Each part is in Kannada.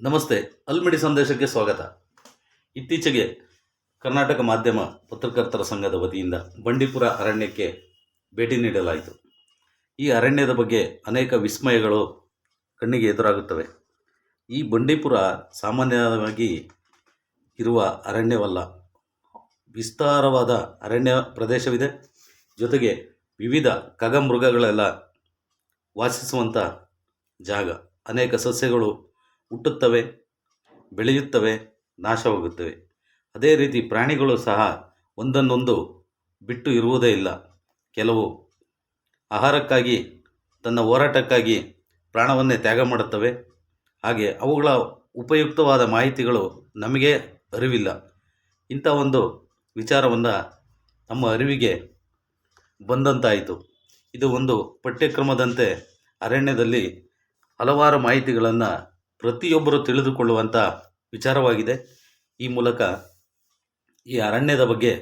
ನಮಸ್ತೆ, ಅಲ್ಮಿಡಿ ಸಂದೇಶಕ್ಕೆ ಸ್ವಾಗತ. ಇತ್ತೀಚೆಗೆ ಕರ್ನಾಟಕ ಮಾಧ್ಯಮ ಪತ್ರಕರ್ತರ ಸಂಘದ ವತಿಯಿಂದ ಬಂಡೀಪುರ ಅರಣ್ಯಕ್ಕೆ ಭೇಟಿ ನೀಡಲಾಯಿತು. ಈ ಅರಣ್ಯದ ಬಗ್ಗೆ ಅನೇಕ ವಿಸ್ಮಯಗಳು ಕಣ್ಣಿಗೆ ಎದುರಾಗುತ್ತವೆ. ಈ ಬಂಡೀಪುರ ಸಾಮಾನ್ಯವಾಗಿ ಇರುವ ಅರಣ್ಯವಲ್ಲ. ವಿಸ್ತಾರವಾದ ಅರಣ್ಯ ಪ್ರದೇಶವಿದೆ. ಜೊತೆಗೆ ವಿವಿಧ ಕಗಮೃಗಗಳೆಲ್ಲ ವಾಸಿಸುವಂಥ ಜಾಗ. ಅನೇಕ ಸಸ್ಯಗಳು ಹುಟ್ಟುತ್ತವೆ, ಬೆಳೆಯುತ್ತವೆ, ನಾಶವಾಗುತ್ತವೆ. ಅದೇ ರೀತಿ ಪ್ರಾಣಿಗಳು ಸಹ ಒಂದನ್ನೊಂದು ಬಿಟ್ಟು ಇರುವುದೇ ಇಲ್ಲ. ಕೆಲವು ಆಹಾರಕ್ಕಾಗಿ, ತನ್ನ ಹೋರಾಟಕ್ಕಾಗಿ ಪ್ರಾಣವನ್ನೇ ತ್ಯಾಗ ಮಾಡುತ್ತವೆ. ಹಾಗೆ ಅವುಗಳ ಉಪಯುಕ್ತವಾದ ಮಾಹಿತಿಗಳು ನಮಗೆ ಅರಿವಿಲ್ಲ. ಇಂಥ ಒಂದು ವಿಚಾರವನ್ನು ನಮ್ಮ ಅರಿವಿಗೆ ಬಂದಂತಾಯಿತು. ಇದು ಒಂದು ಪಠ್ಯಕ್ರಮದಂತೆ ಅರಣ್ಯದಲ್ಲಿ ಹಲವಾರು ಮಾಹಿತಿಗಳನ್ನು ಪ್ರತಿಯೊಬ್ಬರು ತಿಳಿದುಕೊಳ್ಳುವಂಥ ವಿಚಾರವಾಗಿದೆ. ಈ ಮೂಲಕ ಈ ಅರಣ್ಯದ ಬಗ್ಗೆ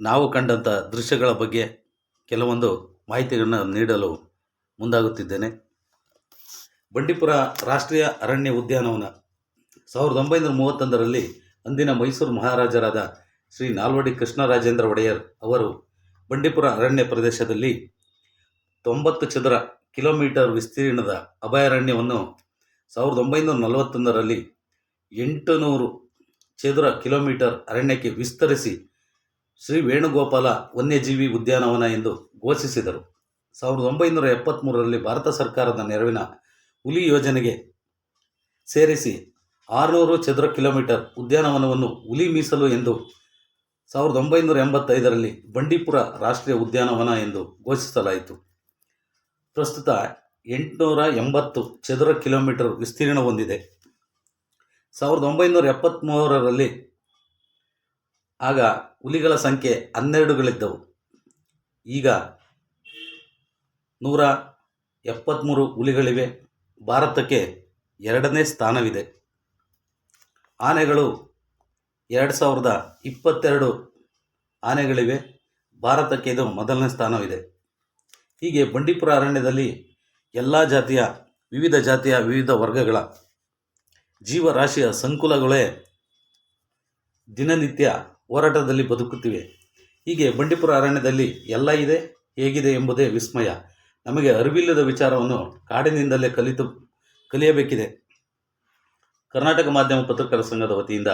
ನಾವು ಕಂಡಂಥ ದೃಶ್ಯಗಳ ಬಗ್ಗೆ ಕೆಲವೊಂದು ಮಾಹಿತಿಗಳನ್ನು ನೀಡಲು ಮುಂದಾಗುತ್ತಿದ್ದೇನೆ. ಬಂಡೀಪುರ ರಾಷ್ಟ್ರೀಯ ಅರಣ್ಯ ಉದ್ಯಾನವನ ಸಾವಿರದ ಒಂಬೈನೂರ ಮೂವತ್ತೊಂದರಲ್ಲಿ ಅಂದಿನ ಮೈಸೂರು ಮಹಾರಾಜರಾದ ಶ್ರೀ ನಾಲ್ವಡಿ ಕೃಷ್ಣರಾಜೇಂದ್ರ ಒಡೆಯರ್ ಅವರು ಬಂಡೀಪುರ ಅರಣ್ಯ ಪ್ರದೇಶದಲ್ಲಿ ತೊಂಬತ್ತು ಚದರ ಕಿಲೋಮೀಟರ್ ವಿಸ್ತೀರ್ಣದ ಅಭಯಾರಣ್ಯವನ್ನು ಸಾವಿರದ ಒಂಬೈನೂರ ನಲವತ್ತೊಂದರಲ್ಲಿ ಎಂಟುನೂರು ಚದುರ ಕಿಲೋಮೀಟರ್ ಅರಣ್ಯಕ್ಕೆ ವಿಸ್ತರಿಸಿ ಶ್ರೀ ವೇಣುಗೋಪಾಲ ವನ್ಯಜೀವಿ ಉದ್ಯಾನವನ ಎಂದು ಘೋಷಿಸಿದರು. ಸಾವಿರದ ಒಂಬೈನೂರ ಎಪ್ಪತ್ತ್ಮೂರರಲ್ಲಿ ಭಾರತ ಸರ್ಕಾರದ ನೆರವಿನ ಹುಲಿ ಯೋಜನೆಗೆ ಸೇರಿಸಿ ಆರುನೂರು ಚದುರ ಕಿಲೋಮೀಟರ್ ಉದ್ಯಾನವನವನ್ನು ಹುಲಿ ಮೀಸಲು ಎಂದು ಸಾವಿರದ ಒಂಬೈನೂರ ಎಂಬತ್ತೈದರಲ್ಲಿ ಬಂಡೀಪುರ ರಾಷ್ಟ್ರೀಯ ಉದ್ಯಾನವನ ಎಂದು ಘೋಷಿಸಲಾಯಿತು. ಪ್ರಸ್ತುತ ಎಂಟುನೂರ ಎಂಬತ್ತು ಚದುರ ಕಿಲೋಮೀಟರ್ ವಿಸ್ತೀರ್ಣ ಹೊಂದಿದೆ. ಸಾವಿರದ ಒಂಬೈನೂರ ಎಪ್ಪತ್ತ್ಮೂರರಲ್ಲಿ ಆಗ ಹುಲಿಗಳ ಸಂಖ್ಯೆ ಹನ್ನೆರಡುಗಳಿದ್ದವು. ಈಗ ನೂರ ಎಪ್ಪತ್ತ್ಮೂರು ಹುಲಿಗಳಿವೆ. ಭಾರತಕ್ಕೆ ಎರಡನೇ ಸ್ಥಾನವಿದೆ. ಆನೆಗಳು ಎರಡು ಸಾವಿರದ ಇಪ್ಪತ್ತೆರಡು ಆನೆಗಳಿವೆ. ಭಾರತಕ್ಕೆ ಇದು ಮೊದಲನೇ ಸ್ಥಾನವಿದೆ. ಹೀಗೆ ಬಂಡೀಪುರ ಅರಣ್ಯದಲ್ಲಿ ಎಲ್ಲ ಜಾತಿಯ, ವಿವಿಧ ಜಾತಿಯ, ವಿವಿಧ ವರ್ಗಗಳ ಜೀವರಾಶಿಯ ಸಂಕುಲಗಳೇ ದಿನನಿತ್ಯ ಹೋರಾಟದಲ್ಲಿ ಬದುಕುತ್ತಿವೆ. ಹೀಗೆ ಬಂಡೀಪುರ ಅರಣ್ಯದಲ್ಲಿ ಎಲ್ಲ ಇದೆ, ಹೇಗಿದೆ ಎಂಬುದೇ ವಿಸ್ಮಯ. ನಮಗೆ ಅರಿವಿಲ್ಲದ ವಿಚಾರವನ್ನು ಕಾಡಿನಿಂದಲೇ ಕಲಿತು, ಕಲಿಯಬೇಕಿದೆ. ಕರ್ನಾಟಕ ಮಾಧ್ಯಮ ಪತ್ರಕರ್ತರ ಸಂಘದ ವತಿಯಿಂದ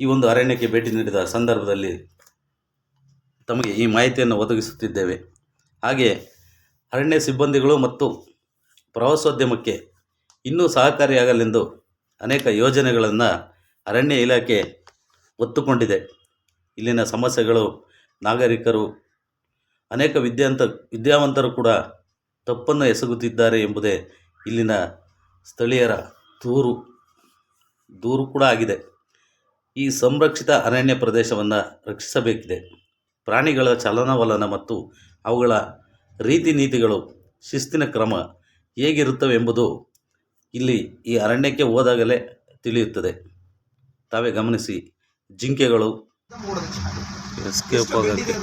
ಈ ಒಂದು ಅರಣ್ಯಕ್ಕೆ ಭೇಟಿ ನೀಡಿದ ಸಂದರ್ಭದಲ್ಲಿ ತಮಗೆ ಈ ಮಾಹಿತಿಯನ್ನು ಒದಗಿಸುತ್ತಿದ್ದೇವೆ. ಹಾಗೆ ಅರಣ್ಯ ಸಿಬ್ಬಂದಿಗಳು ಮತ್ತು ಪ್ರವಾಸೋದ್ಯಮಕ್ಕೆ ಇನ್ನೂ ಸಹಕಾರಿಯಾಗಲೆಂದು ಅನೇಕ ಯೋಜನೆಗಳನ್ನು ಅರಣ್ಯ ಇಲಾಖೆ ಒತ್ತುಕೊಂಡಿದೆ. ಇಲ್ಲಿನ ಸಮಸ್ಯೆಗಳು ನಾಗರಿಕರು, ಅನೇಕ ವಿದ್ಯಾಂತ, ವಿದ್ಯಾವಂತರು ಕೂಡ ತಪ್ಪನ್ನು ಎಸಗುತ್ತಿದ್ದಾರೆ ಎಂಬುದೇ ಇಲ್ಲಿನ ಸ್ಥಳೀಯರ ದೂರು ದೂರು ಕೂಡ ಆಗಿದೆ. ಈ ಸಂರಕ್ಷಿತ ಅರಣ್ಯ ಪ್ರದೇಶವನ್ನು ರಕ್ಷಿಸಬೇಕಿದೆ. ಪ್ರಾಣಿಗಳ ಚಲನವಲನ ಮತ್ತು ಅವುಗಳ ರೀತಿ ನೀತಿಗಳು ಶಿಸ್ತಿನ ಕ್ರಮ ಹೇಗಿರುತ್ತವೆ ಎಂಬುದು ಇಲ್ಲಿ ಈ ಅರಣ್ಯಕ್ಕೆ ಹೋದಾಗಲೇ ತಿಳಿಯುತ್ತದೆ. ತಾವೇ ಗಮನಿಸಿ ಜಿಂಕೆಗಳು ಎಸ್ಕೇಪ್ ಎಷ್ಟು ಆಗೋಕ್ಕೆ.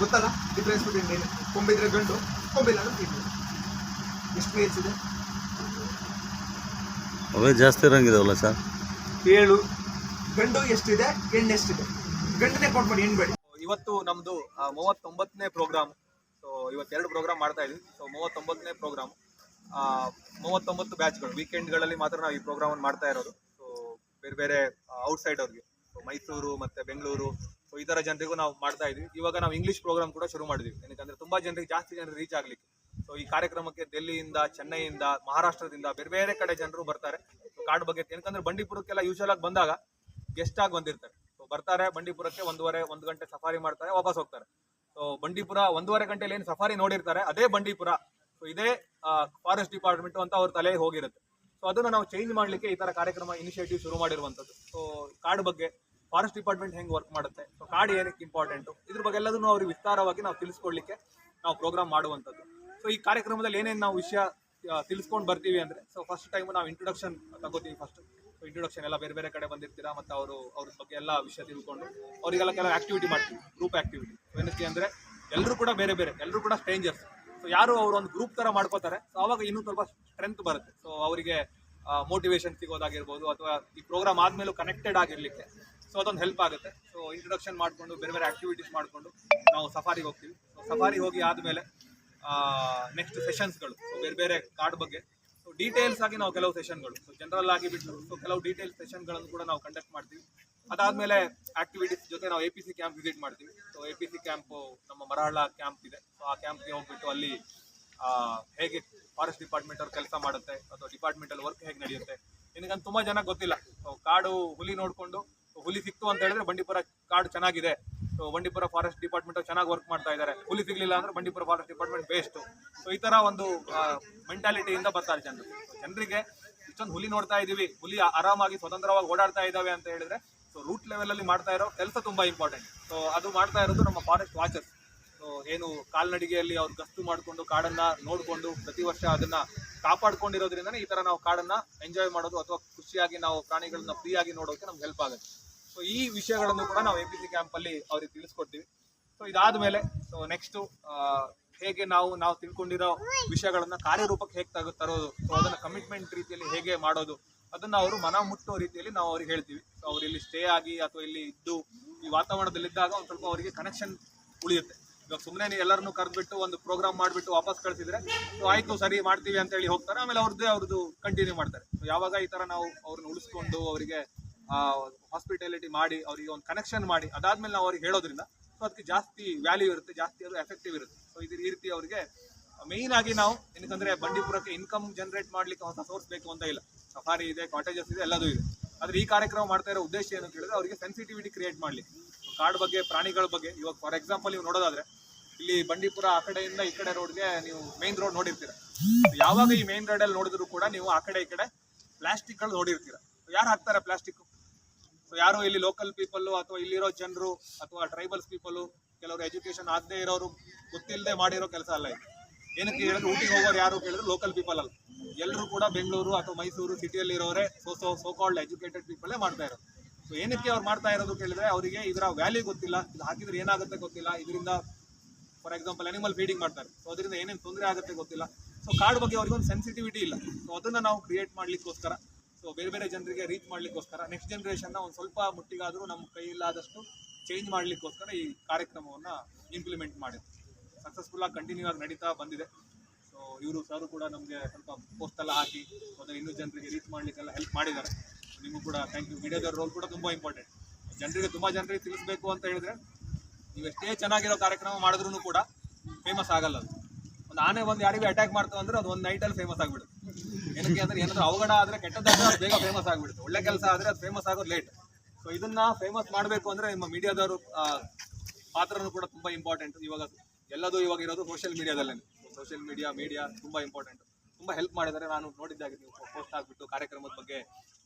ಗೊತ್ತಲ್ಲ? ಡಿಫ್ರೆನ್ಸ್ ಬಿಟ್ವೀನ್ ಏನು ಕೊಂಬಿದ್ರೆ ಗಂಡು ಕೊಂಬಿಲ್ಲ ಅಂದ್ರೆ ಎಷ್ಟು ಮೇಲ್ಸ್ ಇದೆ? ಅವೇ ಜಾಸ್ತಿ ಇರಂಗಿದಾವಲ್ಲ ಸರ್? ಏಳು. ಗಂಡು ಎಷ್ಟಿದೆ? ಹೆಣ್ಣು ಎಷ್ಟಿದೆ? ಗಂಡನೇ ಕೌಂಟ್ ಮಾಡಿ ಹೆಣ್ಣು ಬೇಡ ಇವತ್ತು ನಮ್ದು ಮೂವತ್ತೊಂಬತ್ತನೇ ಪ್ರೋಗ್ರಾಮ್ ಸೊ ಇವತ್ತೆರಡು ಪ್ರೋಗ್ರಾಮ್ ಮಾಡ್ತಾ ಇದ್ವಿ. ಸೊ ಮೂವತ್ತೊಂಬತ್ತನೇ ಪ್ರೋಗ್ರಾಮ್ ಮೂವತ್ತೊಂಬತ್ತು ಬ್ಯಾಚ್ಗಳು ವೀಕೆಂಡ್ಗಳಲ್ಲಿ ಮಾತ್ರ ನಾವು ಈ ಪ್ರೋಗ್ರಾಮ್ ಮಾಡ್ತಾ ಇರೋದು. ಸೊ ಬೇರೆ ಬೇರೆ ಔಟ್ಸೈಡ್ ಅವ್ರಿಗೆ. ಸೊ ಮೈಸೂರು ಮತ್ತೆ ಬೆಂಗಳೂರು. ಸೊ ಈ ಥರ ಜನರಿಗೂ ನಾವು ಮಾಡ್ತಾ ಇದ್ವಿ. ಇವಾಗ ನಾವು ಇಂಗ್ಲೀಷ್ ಪ್ರೋಗ್ರಾಮ್ ಕೂಡ ಶುರು ಮಾಡಿದ್ವಿ. ಏನಕ್ಕೆ ತುಂಬಾ ಜನರಿಗೆ ಜಾಸ್ತಿ ಜನರಿಗೆ ರೀಚ್ ಆಗ್ಲಿಕ್ಕೆ. ಸೊ ಈ ಕಾರ್ಯಕ್ರಮಕ್ಕೆ ಡೆಲ್ಲಿಯಿಂದ ಚೆನ್ನೈಯಿಂದ ಮಹಾರಾಷ್ಟ್ರದಿಂದ ಬೇರೆ ಬೇರೆ ಕಡೆ ಜನರು ಬರ್ತಾರೆ. ಕಾಡು ಬಗ್ಗೆ ಏನಕಂದ್ರೆ ಬಂಡೀಪುರಕ್ಕೆಲ್ಲ ಯೂಶಲ್ ಆಗಿ ಬಂದಾಗ ಗೆಸ್ಟ್ ಆಗಿ ಬಂದಿರ್ತಾರೆ. ಬರ್ತಾರೆ, ಬಂಡೀಪುರಕ್ಕೆ ಒಂದೂವರೆ, ಒಂದು ಗಂಟೆ ಸಫಾರಿ ಮಾಡ್ತಾರೆ, ವಾಪಸ್ ಹೋಗ್ತಾರೆ. ಸೊ ಬಂಡೀಪುರ ಒಂದೂವರೆ ಗಂಟೆಯಲ್ಲಿ ಏನು ಸಫಾರಿ ನೋಡಿರ್ತಾರೆ, ಅದೇ ಬಂಡೀಪುರ. ಸೊ ಇದೇ ಫಾರೆಸ್ಟ್ ಡಿಪಾರ್ಟ್ಮೆಂಟ್ ಅಂತ ಅವ್ರ ತಲೆ ಹೋಗಿರುತ್ತೆ. ಸೊ ಅದನ್ನು ನಾವು ಚೇಂಜ್ ಮಾಡಲಿಕ್ಕೆ ಈ ತರ ಕಾರ್ಯಕ್ರಮ ಇನಿಷಿಯೇಟಿವ್ ಶುರು ಮಾಡಿರುವಂತದ್ದು ಸೊ ಕಾಡು ಬಗ್ಗೆ ಫಾರೆಸ್ಟ್ ಡಿಪಾರ್ಟ್ಮೆಂಟ್ ಹೆಂಗೆ ವರ್ಕ್ ಮಾಡುತ್ತೆ? ಸೊ ಕಾಡು ಏನಕ್ಕೆ ಇಂಪಾರ್ಟೆಂಟ್ ಇದ್ರ ಬಗ್ಗೆ ಎಲ್ಲದನ್ನು ಅವ್ರಿಗೆ ವಿಸ್ತಾರವಾಗಿ ನಾವು ತಿಳಿಸ್ಕೊಡ್ಲಿಕ್ಕೆ ನಾವು ಪ್ರೋಗ್ರಾಮ್ ಮಾಡುವಂಥದ್ದು. ಸೊ ಈ ಕಾರ್ಯಕ್ರಮದಲ್ಲಿ ಏನೇನು ನಾವು ವಿಷಯ ತಿಳಿಸ್ಕೊಂಡು ಬರ್ತೀವಿ ಅಂದ್ರೆ ಸೊ ಫಸ್ಟ್ ಟೈಮ್ ನಾವು ಇಂಟ್ರೊಡಕ್ಷನ್ ತಗೋತೀವಿ ಫಸ್ಟ್ ಇಂಟ್ರೊಡಕ್ಷನ್ ಎಲ್ಲ ಬೇರೆ ಬೇರೆ ಕಡೆ ಬಂದಿರ್ತೀರಾ? ಮತ್ತು ಅವರು, ಅವ್ರ ಬಗ್ಗೆ ಎಲ್ಲ ವಿಷಯ ತಿಳ್ಕೊಂಡು ಅವರಿಗೆಲ್ಲ ಕೆಲವು ಆಕ್ಟಿವಿಟಿ ಮಾಡ್ತೀವಿ ಗ್ರೂಪ್ ಆಕ್ಟಿವಿಟಿ ಏನಕ್ಕೆ ಅಂದ್ರೆ ಎಲ್ಲರೂ ಕೂಡ ಬೇರೆ ಬೇರೆ ಎಲ್ಲರೂ ಕೂಡ ಸ್ಟ್ರೇಂಜರ್ಸ್ ಸೊ ಯಾರು ಅವರು ಒಂದು ಗ್ರೂಪ್ ತರ ಮಾಡ್ಕೋತಾರೆ ಸೊ ಅವಾಗ ಇನ್ನೂ ಸ್ವಲ್ಪ ಸ್ಟ್ರೆಂತ್ ಬರುತ್ತೆ. ಸೊ ಅವರಿಗೆ ಮೋಟಿವೇಶನ್ ಸಿಗೋದಾಗಿರ್ಬೋದು ಅಥವಾ ಈ ಪ್ರೋಗ್ರಾಮ್ ಆದಮೇಲೂ ಕನೆಕ್ಟೆಡ್ ಆಗಿರ್ಲಿಕ್ಕೆ ಸೊ ಅದೊಂದು ಹೆಲ್ಪ್ ಆಗುತ್ತೆ. ಸೊ ಇಂಟ್ರೊಡಕ್ಷನ್ ಮಾಡಿಕೊಂಡು, ಬೇರೆ ಬೇರೆ ಆಕ್ಟಿವಿಟೀಸ್ ಮಾಡಿಕೊಂಡು ನಾವು ಸಫಾರಿಗೆ ಹೋಗ್ತೀವಿ. ಸೊ ಸಫಾರಿ ಹೋಗಿ ಆದ್ಮೇಲೆ ನೆಕ್ಸ್ಟ್ ಸೆಷನ್ಸ್ಗಳು ಸೊ ಬೇರೆ ಬೇರೆ ಕಾರ್ಡ್ ಬಗ್ಗೆ. ಸೊ ಡೀಟೇಲ್ಸ್ ಆಗಿ ನಾವು ಕೆಲವು ಸೆಷನ್ಗಳು ಸೊ ಜನರಲ್ ಆಗಿ ಬಿಟ್ಟು ಸೊ ಕೆಲವು ಡೀಟೇಲ್ಸ್ ಸೆಷನ್ಗಳನ್ನು ಕೂಡ ನಾವು ಕಂಡಕ್ಟ್ ಮಾಡ್ತೀವಿ. ಅದಾದಮೇಲೆ ಆಕ್ಟಿವಿಟೀಸ್ ಜೊತೆ ನಾವು A P C camp visit ಮಾಡ್ತೀವಿ. So A P C camp ನಮ್ಮ ಮರಹಳ್ಳ ಕ್ಯಾಂಪ್ ಇದೆ. ಸೊ ಆ ಕ್ಯಾಂಪ್ಗೆ ಹೋಗ್ಬಿಟ್ಟು ಅಲ್ಲಿ ಹೇಗೆ ಫಾರೆಸ್ಟ್ ಡಿಪಾರ್ಟ್ಮೆಂಟ್ ಅವ್ರು ಕೆಲಸ ಮಾಡುತ್ತೆ, ಅಥವಾ ಡಿಪಾರ್ಟ್ಮೆಂಟ್ ಅಲ್ಲಿ ವರ್ಕ್ ಹೇಗೆ ನಡೆಯುತ್ತೆ, ನಿನಗಂತ ತುಂಬಾ ಜನ ಗೊತ್ತಿಲ್ಲ. ಸೊ ಕಾಡು ಹುಲಿ ನೋಡಿಕೊಂಡು, ಹುಲಿ ಸಿಕ್ತು ಅಂತ ಹೇಳಿದ್ರೆ ಬಂಡೀಪುರ ಕಾಡು ಚೆನ್ನಾಗಿದೆ. ಸೊ ಬಂಡೀಪುರ ಫಾರೆಸ್ಟ್ ಡಿಪಾರ್ಟ್ಮೆಂಟ್ ಚೆನ್ನಾಗಿ ವರ್ಕ್ ಮಾಡ್ತಾ ಇದ್ದಾರೆ ಹುಲಿ ಸಿಗ್ಲಿಲ್ಲ ಅಂದ್ರೆ Bandipur forest department best so ಈ ತರ ಒಂದು ಮೆಂಟಾಲಿಟಿಯಿಂದ ಬರ್ತಾರೆ ಜನರು. ಜನರಿಗೆ ಇಷ್ಟೊಂದು ಹುಲಿ ನೋಡ್ತಾ ಇದೀವಿ. ಹುಲಿ ಆರಾಮಾಗಿ ಸ್ವತಂತ್ರವಾಗಿ ಓಡಾಡ್ತಾ ಇದಾವೆ ಅಂತ ಹೇಳಿದ್ರೆ ಸೊ ರೂಟ್ ಲೆವೆಲ್ ಅಲ್ಲಿ ಮಾಡ್ತಾ ಇರೋ ಕೆಲಸ ತುಂಬಾ ಇಂಪಾರ್ಟೆಂಟ್ ಸೊ ಅದು ಮಾಡ್ತಾ ಇರೋದು ನಮ್ಮ ಫಾರೆಸ್ಟ್ ವಾಚರ್ಸ್ ಸೊ ಏನು ಕಾಲ್ನಡಿಗೆಯಲ್ಲಿ ಅವ್ರು ಗಸ್ತು ಮಾಡಿಕೊಂಡು ಕಾಡನ್ನ ನೋಡಿಕೊಂಡು ಪ್ರತಿ ವರ್ಷ ಅದನ್ನ ಕಾಪಾಡ್ಕೊಂಡಿರೋದ್ರಿಂದನೇ ಈ ತರ ನಾವು ಕಾಡನ್ನ ಎಂಜಾಯ್ ಮಾಡೋದು ಅಥವಾ ಖುಷಿಯಾಗಿ ನಾವು ಪ್ರಾಣಿಗಳನ್ನ ಫ್ರೀಯಾಗಿ ನೋಡೋಕೆ ನಮ್ಗೆ ಹೆಲ್ಪ್ ಆಗುತ್ತೆ. ಸೊ ಈ ವಿಷಯಗಳನ್ನು ಕೂಡ ನಾವು ಎ ಪಿ ಸಿ ಕ್ಯಾಂಪ್ ಅಲ್ಲಿ ಅವ್ರಿಗೆ ತಿಳಿಸ್ಕೊಡ್ತೀವಿ. ಸೊ ಇದಾದ್ಮೇಲೆ ಸೊ ನೆಕ್ಸ್ಟ್ ಹೇಗೆ ನಾವು ನಾವು ತಿಳ್ಕೊಂಡಿರೋ ವಿಷಯಗಳನ್ನು ಕಾರ್ಯರೂಪಕ್ಕೆ ಹೇಗೆ ತಗ, ತರೋದು ಸೊ ಅದನ್ನ ಕಮಿಟ್ಮೆಂಟ್ ರೀತಿಯಲ್ಲಿ ಹೇಗೆ ಮಾಡೋದು, ಅದನ್ನ ಅವರು ಮನ ಮುಟ್ಟೋ ರೀತಿಯಲ್ಲಿ ನಾವು ಅವ್ರಿಗೆ ಹೇಳ್ತೀವಿ. ಸೊ ಅವ್ರು ಇಲ್ಲಿ ಸ್ಟೇ ಆಗಿ ಅಥವಾ ಇಲ್ಲಿ ಇದ್ದು, ಈ ವಾತಾವರಣದಲ್ಲಿದ್ದಾಗ ಒಂದು ಸ್ವಲ್ಪ ಅವರಿಗೆ ಕನೆಕ್ಷನ್ ಉಳಿಯುತ್ತೆ. ಇವಾಗ ಸುಮ್ಮನೆ ಎಲ್ಲರನ್ನೂ ಕರೆದ್ಬಿಟ್ಟು ಒಂದು ಪ್ರೋಗ್ರಾಮ್ ಮಾಡಿಬಿಟ್ಟು ವಾಪಸ್ ಕಳಿಸಿದ್ರೆ ಸೊ ಆಯ್ತು ಸರಿ ಮಾಡ್ತೀವಿ ಅಂತ ಹೇಳಿ ಹೋಗ್ತಾರೆ. ಆಮೇಲೆ ಅವ್ರದ್ದೇ ಅವ್ರದ್ದು ಕಂಟಿನ್ಯೂ ಮಾಡ್ತಾರೆ. ಯಾವಾಗ ಈ ತರ ನಾವು ಅವ್ರನ್ನ ಉಳಿಸ್ಕೊಂಡು ಅವರಿಗೆ ಹಾಸ್ಪಿಟಾಲಿಟಿ ಮಾಡಿ, ಅವರಿಗೆ ಒಂದು ಕನೆಕ್ಷನ್ ಮಾಡಿ, ಅದಾದ್ಮೇಲೆ ನಾವು ಅವ್ರಿಗೆ ಹೇಳೋದ್ರಿಂದ ಸೊ ಅದಕ್ಕೆ ಜಾಸ್ತಿ ವ್ಯಾಲ್ಯೂ ಇರುತ್ತೆ, ಜಾಸ್ತಿ ಅದು ಎಫೆಕ್ಟಿವ್ ಇರುತ್ತೆ. ಸೊ ಇದು ಈ ರೀತಿ ಅವರಿಗೆ ಮೇಯ್ನ್ ಆಗಿ ನಾವು ಏನಕ್ಕಂದ್ರೆ ಬಂಡೀಪುರಕ್ಕೆ ಇನ್ಕಮ್ ಜನರೇಟ್ ಮಾಡ್ಲಿಕ್ಕೆ ಹೊಸ ಸೋರ್ಸ್ ಬೇಕು ಅಂತ ಇಲ್ಲ. ಸಫಾರಿ ಇದೆ ಕಾಟೇಜಸ್ ಇದೆ, ಎಲ್ಲದೂ ಇದೆ. ಆದ್ರೆ ಈ ಕಾರ್ಯಕ್ರಮ ಮಾಡ್ತಾ ಇರೋ ಉದ್ದೇಶ ಏನು ಅಂತ ಹೇಳಿದ್ರೆ ಅವರಿಗೆ ಸೆನ್ಸಿಟಿವಿಟಿ ಕ್ರಿಯೇಟ್ ಮಾಡ್ಲಿ ಕಾಡ್ ಬಗ್ಗೆ, ಪ್ರಾಣಿಗಳ ಬಗ್ಗೆ, ಇವಾಗ ಫಾರ್ ಎಕ್ಸಾಂಪಲ್ ನೀವು ನೋಡೋದಾದ್ರೆ ಇಲ್ಲಿ ಬಂಡೀಪುರ ಆ ಕಡೆಯಿಂದ ಈ ಕಡೆ ರೋಡ್ಗೆ ನೀವು ಮೇನ್ ರೋಡ್ ನೋಡಿರ್ತೀರ. ಯಾವಾಗ ಈ ಮೇನ್ ರೋಡ್ ಅಲ್ಲಿ ನೋಡಿದ್ರು ಕೂಡ ನೀವು ಆ ಕಡೆ ಈ ಕಡೆ ಪ್ಲಾಸ್ಟಿಕ್ಗಳು ನೋಡಿರ್ತೀರ. ಯಾರು ಹಾಕ್ತಾರೆ ಪ್ಲಾಸ್ಟಿಕ್ ಸೊ ಯಾರು ಇಲ್ಲಿ ಲೋಕಲ್ ಪೀಪಲ್ ಅಥವಾ ಇಲ್ಲಿರೋ ಜನರು ಅಥವಾ ಟ್ರೈಬಲ್ಸ್ ಪೀಪಲ್ ಕೆಲವರು ಎಜುಕೇಶನ್ ಆಗದೆ ಇರೋರು ಗೊತ್ತಿಲ್ಲದೆ ಮಾಡಿರೋ ಕೆಲಸ ಅಲ್ಲ ಇದು. ಏನಕ್ಕೆ ಹೇಳಿದ್ರೆ ಊಟಿಗೆ ಹೋಗೋರು ಯಾರು ಕೇಳಿದ್ರು ಲೋಕಲ್ ಪೀಪಲ್ ಅಲ್ಲ. ಎಲ್ಲರೂ ಕೂಡ ಬೆಂಗಳೂರು ಅಥವಾ ಮೈಸೂರು ಸಿಟಿಯಲ್ಲಿ ಇರೋರೆ so so so called educated ಪೀಪಲೇ ಮಾಡ್ತಾ ಇರೋದು ಸೊ ಏನಕ್ಕೆ ಅವ್ರು ಮಾಡ್ತಾ ಇರೋದು ಕೇಳಿದ್ರೆ ಅವರಿಗೆ ಇದರ ವ್ಯಾಲ್ಯೂ ಗೊತ್ತಿಲ್ಲ, ಇದು ಹಾಕಿದ್ರೆ ಏನಾಗುತ್ತೆ ಗೊತ್ತಿಲ್ಲ, ಇದರಿಂದ ಫಾರ್ ಎಕ್ಸಾಂಪಲ್ ಅನಿಮಲ್ ಫೀಡಿಂಗ್ ಮಾಡ್ತಾರೆ. ಸೊ ಅದರಿಂದ ಏನೇನು ತೊಂದರೆ ಆಗುತ್ತೆ ಗೊತ್ತಿಲ್ಲ. ಸೊ ಕಾರ್ಡ್ ಬಗ್ಗೆ ಅವ್ರಿಗೆ ಒಂದು ಸೆನ್ಸಿಟಿವಿಟಿ ಇಲ್ಲ. ಸೊ ಅದನ್ನ ನಾವು ಕ್ರಿಯೇಟ್ ಮಾಡ್ಲಿಕ್ಕೋಸ್ಕರ ಸೊ ಬೇರೆ ಬೇರೆ ಜನರಿಗೆ ರೀಚ್ ಮಾಡಲಿಕ್ಕೋಸ್ಕರ ನೆಕ್ಸ್ಟ್ ಜನ್ರೇಷನ್ನ ಒಂದು ಸ್ವಲ್ಪ ಮುಟ್ಟಿಗಾದರೂ ನಮ್ಮ ಕೈಯಲ್ಲಾದಷ್ಟು ಚೇಂಜ್ ಮಾಡಲಿಕ್ಕೋಸ್ಕರ ಈ ಕಾರ್ಯಕ್ರಮವನ್ನು ಇಂಪ್ಲಿಮೆಂಟ್ ಮಾಡಿದ್ವಿ. ಸಕ್ಸಸ್ಫುಲ್ ಆಗಿ ಕಂಟಿನ್ಯೂ ಆಗಿ ನಡೀತಾ ಬಂದಿದೆ. ಸೊ ಇವರು ಸರ್ ಕೂಡ ನಮಗೆ ಸ್ವಲ್ಪ ಪೋಸ್ಟ್ ಎಲ್ಲ ಹಾಕಿ, ಮತ್ತು ಇನ್ನೂ ಜನರಿಗೆ ರೀಚ್ ಮಾಡ್ಲಿಕ್ಕೆಲ್ಲ ಹೆಲ್ಪ್ ಮಾಡಿದ್ದಾರೆ. ನಿಮಗೂ ಕೂಡ ಥ್ಯಾಂಕ್ ಯು ಮೀಡಿಯಾದವ್ರ ರೋಲ್ ಕೂಡ ತುಂಬ ಇಂಪಾರ್ಟೆಂಟ್ ಜನರಿಗೆ ತುಂಬ ಜನರಿಗೆ ತಿಳಿಸ್ಬೇಕು ಅಂತ ಹೇಳಿದ್ರೆ, ನೀವು ಎಷ್ಟೇ ಚೆನ್ನಾಗಿರೋ ಕಾರ್ಯಕ್ರಮ ಮಾಡಿದ್ರು ಕೂಡ ಫೇಮಸ್ ಆಗಲ್ಲ ಅದು. ಒಂದು ಆನೆ ಒಂದು ಯಾರಿಗೂ ಅಟ್ಯಾಕ್ ಮಾಡ್ತಾವೆ ಅಂದ್ರೆ ಅದು ಒಂದು ನೈಟಲ್ಲಿ ಫೇಮಸ್ ಆಗಿಬಿಡುತ್ತೆ. ಏನಕ್ಕೆ ಅಂದ್ರೆ ಏನಾದ್ರು ಅವಘಡ ಆದ್ರೆ ಕೆಟ್ಟದಾದ್ರೆ ಬೇಗ ಫೇಮಸ್ ಆಗ್ಬಿಡುತ್ತೆ. ಒಳ್ಳೆ ಕೆಲಸ ಆದ್ರೆ ಅದು ಫೇಮಸ್ ಆಗೋದು ಲೇಟ್ ಸೊ ಇದನ್ನ ಫೇಮಸ್ ಮಾಡಬೇಕು ಅಂದ್ರೆ ನಿಮ್ಮ ಮೀಡಿಯಾದವರು ಪಾತ್ರನೂ ಕೂಡ ತುಂಬಾ ಇಂಪಾರ್ಟೆಂಟ್ ಇವಾಗ ಎಲ್ಲದೂ ಇವಾಗ ಇರೋದು ಸೋಷಿಯಲ್ ಮೀಡಿಯಾದಲ್ಲೇ ಸೋಷಿಯಲ್ ಮೀಡಿಯಾ ಮೀಡಿಯಾ ತುಂಬಾ ಇಂಪಾರ್ಟೆಂಟ್ ತುಂಬಾ ಹೆಲ್ಪ್ ಮಾಡಿದ್ದಾರೆ. ನಾನು ನೋಡಿದ್ದಾಗಿ ನೀವು ಪೋಸ್ಟ್ ಹಾಕ್ಬಿಟ್ಟು ಕಾರ್ಯಕ್ರಮದ ಬಗ್ಗೆ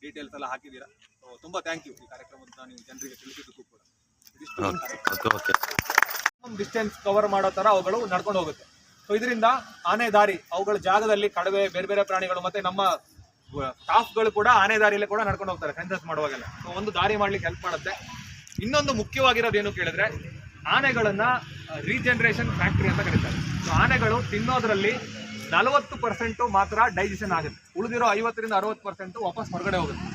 ಡೀಟೇಲ್ಸ್ ಎಲ್ಲ ಹಾಕಿದ್ದೀರಾ. ಸೊ ತುಂಬಾ ಥ್ಯಾಂಕ್ ಯು ಈ ಕಾರ್ಯಕ್ರಮದ ನೀವು ಜನರಿಗೆ ತಿಳಿಸಿದ್ದಕ್ಕೂ ಕೂಡ. ಡಿಸ್ಟೆನ್ಸ್ ಕವರ್ ಮಾಡೋ ತರ ಅವುಗಳು ನಡ್ಕೊಂಡು ಹೋಗುತ್ತೆ. ಸೊ ಇದರಿಂದ ಆನೆ ದಾರಿ, ಅವುಗಳ ಜಾಗದಲ್ಲಿ ಕಡವೆ ಬೇರೆ ಬೇರೆ ಪ್ರಾಣಿಗಳು ಮತ್ತೆ ನಮ್ಮ ಸ್ಟಾಫ್ಗಳು ಕೂಡ ಆನೆ ದಾರಿಯಲ್ಲಿ ಕೂಡ ನಡ್ಕೊಂಡು ಹೋಗ್ತಾರೆ ಸೆನ್ಸಸ್ ಮಾಡುವಾಗೆಲ್ಲ. ಸೊ ಒಂದು ದಾರಿ ಮಾಡ್ಲಿಕ್ಕೆ ಹೆಲ್ಪ್ ಮಾಡುತ್ತೆ. ಇನ್ನೊಂದು ಮುಖ್ಯವಾಗಿರೋದು ಏನು ಕೇಳಿದ್ರೆ, ಆನೆಗಳನ್ನ ರೀಜನರೇಷನ್ ಫ್ಯಾಕ್ಟರಿ ಅಂತ ಕರೀತಾರೆ. ಸೊ ಆನೆಗಳು ತಿನ್ನೋದ್ರಲ್ಲಿ ನಲವತ್ತು ಪರ್ಸೆಂಟು ಮಾತ್ರ ಡೈಜೆಷನ್ ಆಗುತ್ತೆ. ಉಳಿದಿರೋ ಐವತ್ತರಿಂದ ಅರವತ್ತು ಪರ್ಸೆಂಟು ವಾಪಸ್ ಹೊರಗಡೆ ಹೋಗುತ್ತೆ.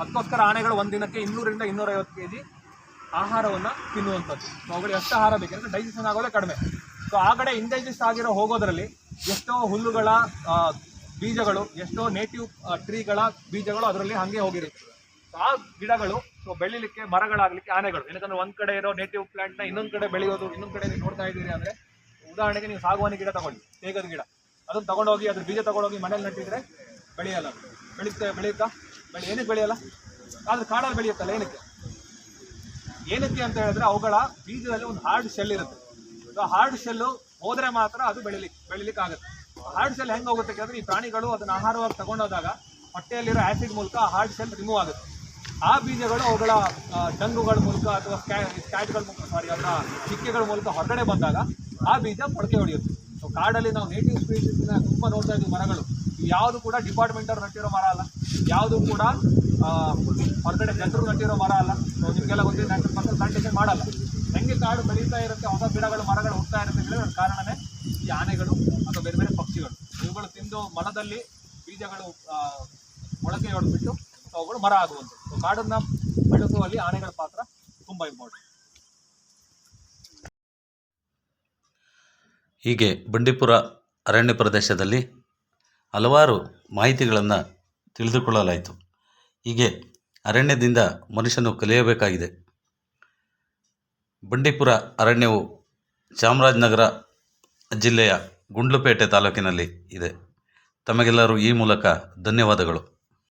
ಅದಕ್ಕೋಸ್ಕರ ಆನೆಗಳು ಒಂದು ದಿನಕ್ಕೆ ಇನ್ನೂರರಿಂದ ಇನ್ನೂರೈವತ್ತು ಕೆ ಜಿ ಆಹಾರವನ್ನ ತಿನ್ನುವಂಥದ್ದು. ಸೊ ಅವುಗಳಿಗೆ ಎಷ್ಟು ಆಹಾರ ಬೇಕಂದ್ರೆ ಡೈಜೆಷನ್ ಆಗೋದೇ ಕಡಿಮೆ. ಸೊ ಆ ಕಡೆ ಇಂಡೈಜೆಸ್ಟ್ ಆಗಿರೋ ಹೋಗೋದ್ರಲ್ಲಿ ಎಷ್ಟೋ ಹುಲ್ಲುಗಳ ಬೀಜಗಳು, ಎಷ್ಟೋ ನೇಟಿವ್ ಟ್ರೀಗಳ ಬೀಜಗಳು ಅದರಲ್ಲಿ ಹಂಗೆ ಹೋಗಿರುತ್ತೆ. ಆ ಗಿಡಗಳು ಸೊ ಬೆಳಿಲಿಕ್ಕೆ ಮರಗಳಾಗ್ಲಿಕ್ಕೆ ಆನೆಗಳು. ಏನಂತಂದ್ರೆ ಒಂದ್ ಕಡೆ ಇರೋ ನೇಟಿವ್ ಪ್ಲಾಂಟ್ನ ಇನ್ನೊಂದ್ ಕಡೆ ಬೆಳೆಯೋದು, ಇನ್ನೊಂದ್ ಕಡೆ ನೀವು ನೋಡ್ತಾ ಇದ್ದೀರಿ ಅಂದ್ರೆ ಉದಾಹರಣೆಗೆ ನೀವು ಸಾಗುವಾನಿ ಗಿಡ ತಗೊಳ್ಳಿ ತೇಗದ ಗಿಡ. ಅದನ್ನ ತಗೊಂಡೋಗಿ, ಅದ್ರ ಬೀಜ ತಗೊಂಡೋಗಿ ಮನೇಲಿ ನಟ್ಟಿದ್ರೆ ಬೆಳೆಯಲ್ಲ. ಬೆಳೀತಾ, ಬೆಳೆಯುತ್ತಾ? ಬೆಳೆ, ಏನಕ್ಕೆ ಬೆಳೆಯಲ್ಲ? ಆದ್ರೆ ಕಾಡಲ್ಲಿ ಬೆಳೆಯುತ್ತಲ್ಲ, ಏನಕ್ಕೆ? ಏನಕ್ಕೆ ಅಂತ ಹೇಳಿದ್ರೆ ಅವುಗಳ ಬೀಜದಲ್ಲಿ ಒಂದು ಹಾರ್ಡ್ ಶೆಲ್ ಇರುತ್ತೆ. ಸೊ ಹಾರ್ಡ್ ಶೆಲ್ ಹೋದ್ರೆ ಮಾತ್ರ ಅದು ಬೆಳಿಲಿಕ್ಕೆ ಬೆಳಿಲಿಕ್ಕೆ ಆಗುತ್ತೆ ಹಾರ್ಡ್ ಶೆಲ್ ಹೆಂಗೆ ಹೋಗುತ್ತೆ ಕೇಳಿದ್ರೆ ಈ ಪ್ರಾಣಿಗಳು ಅದನ್ನು ಆಹಾರವಾಗಿ ತಗೊಂಡೋದಾಗ ಹೊಟ್ಟೆಯಲ್ಲಿರೋ ಆಸಿಡ್ ಮೂಲಕ ಹಾರ್ಡ್ ಶೆಲ್ ರಿಮೂವ್ ಆಗುತ್ತೆ. ಆ ಬೀಜಗಳು ಅವುಗಳ ಡಂಗುಗಳ ಮೂಲಕ ಅಥವಾ ಸ್ಕ್ಯಾಟ್ಗಳ ಮೂಲಕ ಸಾರಿ ಅದರ ಚಿಕ್ಕೆಗಳ ಮೂಲಕ ಹೊರಗಡೆ ಬಂದಾಗ ಆ ಬೀಜ ಮೊಳಕೆ ಹೊಡೆಯುತ್ತೆ. ಸೊ ಕಾಡಲ್ಲಿ ನಾವು ನೇಟಿವ್ ಸ್ಪೀಸೀಸ್ನ ತುಂಬ ನೋಡ್ತಾ ಇದ್ದೀವಿ ಮರಗಳು. ಯಾವುದು ಕೂಡ ಡಿಪಾರ್ಟ್ಮೆಂಟ್ ಅವ್ರು ನಟ್ಟಿರೋ ಮರ ಅಲ್ಲ. ಯಾವುದು ಕೂಡ ಹೊರಗಡೆ ಜನರು ನಟ್ಟಿರೋ ಮರ ಅಲ್ಲ. ಸೊ ನಿಮಗೆಲ್ಲ ಗೊತ್ತಿದೆ ಪರ್ಸನ್ ಪ್ಲಾಂಟೇಷನ್ ಮಾಡಲ್ಲ. ಹೆಂಗೆ ಕಾಡು ಬೆಳೀತಾ ಇರುತ್ತೆ, ಹೊಸ ಗಿಡಗಳು, ಮರಗಳು ಹುಡ್ತಾ ಇರುತ್ತೆ ಹೇಳಿದ್ರೆ ಕಾರಣವೇ ಈ ಆನೆಗಳು ಅಥವಾ ಬೇರೆ ಬೇರೆ ಪಕ್ಷಿಗಳು. ಇವುಗಳು ತಿಂದು ಮರದಲ್ಲಿ ಬೀಜಗಳು ಮೊಳಕೆ ಹೊಡೆದ್ಬಿಟ್ಟು ಅವುಗಳು ಮರ ಆಗುವಂಥದ್ದು ಕಾಡನ್ನ ಬೆಳೆಸುವಲ್ಲಿ ಆನೆಗಳ ಪಾತ್ರ ತುಂಬಾ ಇಂಪಾರ್ಟೆಂಟ್ ಹೀಗೆ ಬಂಡೀಪುರ ಅರಣ್ಯ ಪ್ರದೇಶದಲ್ಲಿ ಹಲವಾರು ಮಾಹಿತಿಗಳನ್ನು ತಿಳಿದುಕೊಳ್ಳಲಾಯಿತು. ಹೀಗೆ ಅರಣ್ಯದಿಂದ ಮನುಷ್ಯನು ಕಲಿಯಬೇಕಾಗಿದೆ. ಬಂಡೀಪುರ ಅರಣ್ಯವು ಚಾಮರಾಜನಗರ ಜಿಲ್ಲೆಯ ಗುಂಡ್ಲುಪೇಟೆ ತಾಲೂಕಿನಲ್ಲಿ ಇದೆ. ತಮಗೆಲ್ಲರೂ ಈ ಮೂಲಕ ಧನ್ಯವಾದಗಳು.